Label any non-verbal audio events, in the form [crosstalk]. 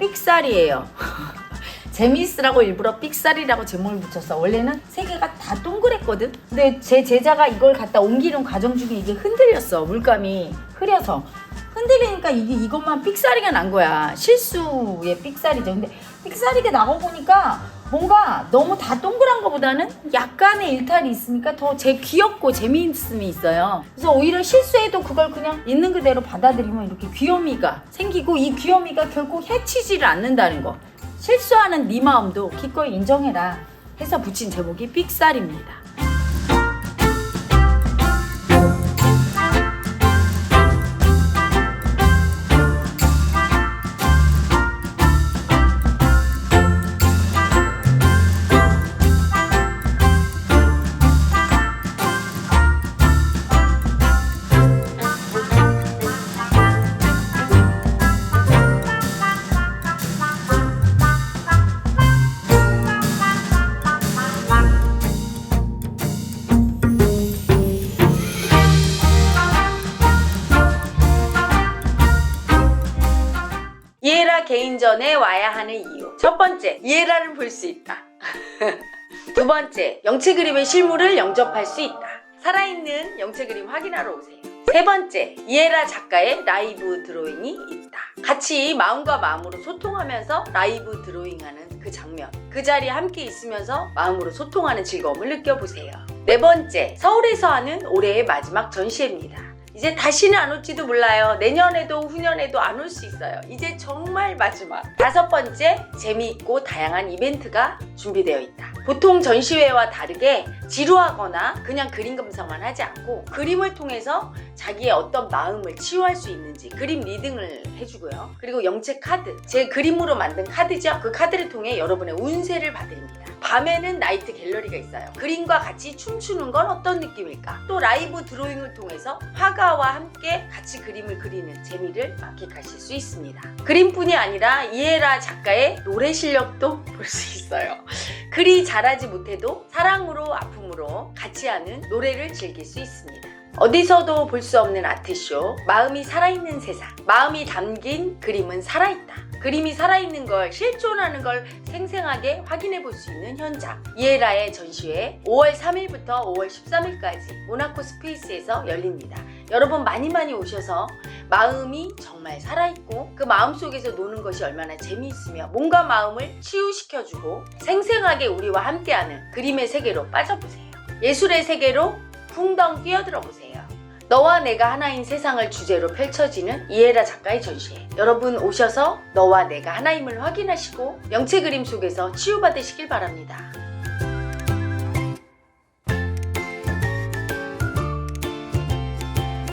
삑살이에요. [laughs] 재미있으라고 일부러 삑살이라고 제목을 붙였어. 원래는 세 개가 다 동그랬거든. 근데 제 제자가 이걸 갖다 옮기는 과정 중에 이게 흔들렸어. 물감이 흐려서. 흔들리니까 이게 이것만 삑사리가 난 거야. 실수의 삑사리죠. 근데 삑사리가 나고 보니까 뭔가 너무 다 동그란 것보다는 약간의 일탈이 있으니까 더 제 귀엽고 재미있음이 있어요. 그래서 오히려 실수해도 그걸 그냥 있는 그대로 받아들이면 이렇게 귀요미가 생기고 이 귀요미가 결코 해치지를 않는다는 거. 실수하는 네 마음도 기꺼이 인정해라 해서 붙인 제목이 삑살입니다. 이에라 개인전에 와야 하는 이유. 첫 번째, 이에라를 볼 수 있다. [laughs] 두 번째, 영체 그림의 실물을 영접할 수 있다. 살아있는 영체 그림 확인하러 오세요. 세 번째, 이에라 작가의 라이브 드로잉이 있다. 같이 마음과 마음으로 소통하면서 라이브 드로잉하는 그 장면. 그 자리에 함께 있으면서 마음으로 소통하는 즐거움을 느껴보세요. 네 번째, 서울에서 하는 올해의 마지막 전시회입니다. 이제 다시는 안 올지도 몰라요. 내년에도 후년에도 안 올 수 있어요. 이제 정말 마지막. 다섯 번째, 재미있고 다양한 이벤트가 준비되어 있다. 보통 전시회와 다르게 지루하거나 그냥 그림 감상만 하지 않고 그림을 통해서 자기의 어떤 마음을 치유할 수 있는지 그림 리딩을 해주고요. 그리고 영체 카드, 제 그림으로 만든 카드죠. 그 카드를 통해 여러분의 운세를 봐드립니다. 밤에는 나이트 갤러리가 있어요. 그림과 같이 춤추는 건 어떤 느낌일까? 또 라이브 드로잉을 통해서 화가와 함께 같이 그림을 그리는 재미를 만끽하실 수 있습니다. 그림뿐이 아니라 이에라 작가의 노래 실력도 볼 수 있어요. 글이 잘하지 못해도 사랑으로 아픔으로 같이 하는 노래를 즐길 수 있습니다. 어디서도 볼 수 없는 아트쇼 마음이 살아있는 세상. 마음이 담긴 그림은 살아있다. 그림이 살아있는 걸 실존하는 걸 생생하게 확인해 볼 수 있는 현장. 이에라의 전시회 5월 3일부터 5월 13일까지 모나코 스페이스에서 열립니다. 여러분 많이 많이 오셔서 마음이 정말 살아있고 그 마음 속에서 노는 것이 얼마나 재미있으며 몸과 마음을 치유시켜주고 생생하게 우리와 함께하는 그림의 세계로 빠져보세요 예술의 세계로 풍덩 뛰어들어 보세요. 너와 내가 하나인 세상을 주제로 펼쳐지는 이에라 작가의 전시회. 여러분 오셔서 너와 내가 하나임을 확인하시고 영체 그림 속에서 치유받으시길 바랍니다.